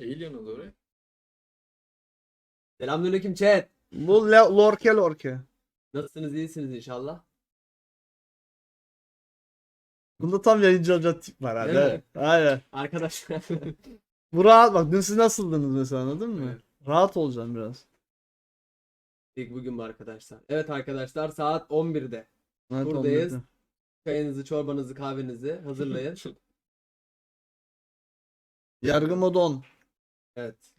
O doğru. Selamünaleyküm chat. Bu le- lorke lorke. Nasılsınız? iyisiniz inşallah. Bunda tam yayıncı olacak tip var abi. Değil mi? Aynen. Arkadaşlar. Bu rahat bak dün siz nasıldınız mesela anladın mı? Evet. Rahat olacaksın biraz. İlk bugün bu arkadaşlar. Evet arkadaşlar saat 11'de. Evet, Buradayız. olmadı. Çayınızı, çorbanızı, kahvenizi hazırlayın. Yargı modu 10. evet.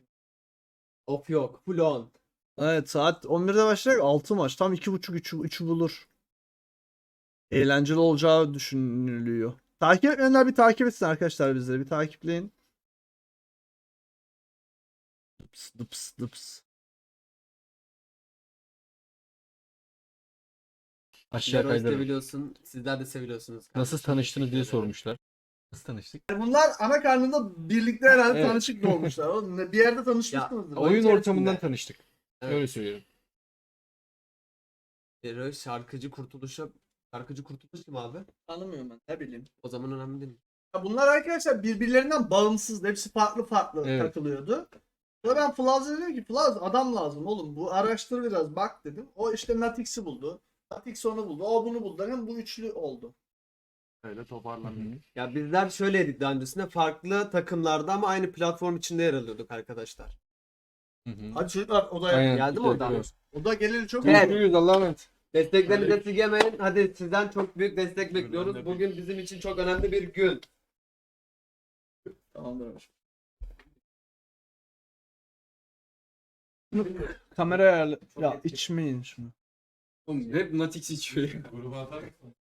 Of yok. Full on. Evet saat 11'de başlayacak 6 maç. Tam 2.5 3'ü 3'ü bulur. Eğlenceli olacağı düşünülüyor. Takip etmeyenler bir takip etsin arkadaşlar bizleri. Bir takipleyin. Dıps dıps dıps. Aşağı Leroy kaydırın. seviliyorsun. Sizler de seviliyorsunuz. Nasıl tanıştınız diye sormuşlar. Nasıl tanıştık? Bunlar ana karnında birlikte herhalde Evet. tanışık doğmuşlar. Oğlum ne- Bir yerde tanışmışsınızdır. Oyun içerisinde. ortamından tanıştık. Evet. Öyle söylüyorum. Leroy şarkıcı kurtuluşa Şarkıcı kurtuluş kim abi? Tanımıyorum ben ne bileyim. O zaman önemli değil. Ya bunlar arkadaşlar birbirlerinden bağımsız. Hepsi farklı farklı Evet. takılıyordu. Sonra ben Flaz'a dedim ki Flaz adam lazım oğlum. Bu araştır biraz bak dedim. O işte Natix'i buldu. Natix onu buldu. O bunu buldu. Hem bu üçlü oldu. Öyle hı. Ya bizler şöyleydik daha öncesinde farklı takımlarda ama aynı platform içinde yer alıyorduk arkadaşlar. Hı hı. Hadi çocuklar odaya. Aynen. Geldi mi oradan? Bekliyoruz. Oda geleli çok Evet. Görüşürüz Allah'a emanet. Desteklerinizi esirgemeyin. Hadi sizden çok büyük destek bekliyoruz. de Bugün bizim için çok önemli bir gün. Tamamdır. Kamera ayarlı. Ya içmeyin şunu. Oğlum hep Natix içiyor ya. Gruba atar mısın?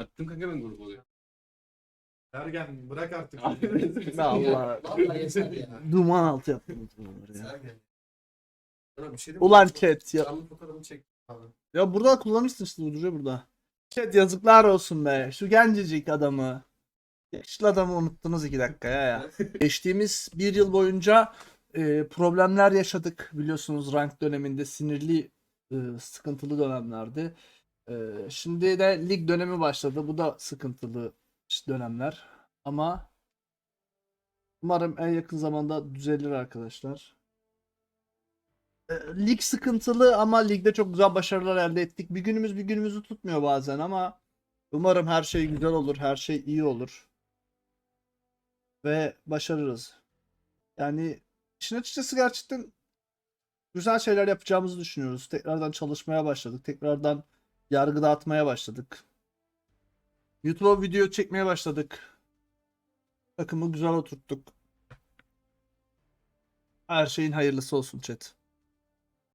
Attım kanka ben gruba oluyor. Sergen bırak artık. Ya Allah. Duman altı yaptınız bunları ya. Sergen. Sana bir şey diyeyim mi? Ulan chat ya. Fotoğrafını çek. abi. Ya burada kullanırsın işte duruyor burada. Chat yazıklar olsun be. Şu gencecik adamı. Yaşlı adamı unuttunuz iki dakikaya ya. Geçtiğimiz bir yıl boyunca e, problemler yaşadık biliyorsunuz rank döneminde sinirli e, sıkıntılı dönemlerdi. E, şimdi de lig dönemi başladı. Bu da sıkıntılı dönemler. Ama umarım en yakın zamanda düzelir arkadaşlar. E, lig sıkıntılı ama ligde çok güzel başarılar elde ettik. Bir günümüz bir günümüzü tutmuyor bazen ama umarım her şey güzel olur, her şey iyi olur. Ve başarırız. Yani işin açıkçası gerçekten güzel şeyler yapacağımızı düşünüyoruz. Tekrardan çalışmaya başladık. Tekrardan yargı dağıtmaya başladık. YouTube'a video çekmeye başladık. Takımı güzel oturttuk. Her şeyin hayırlısı olsun chat.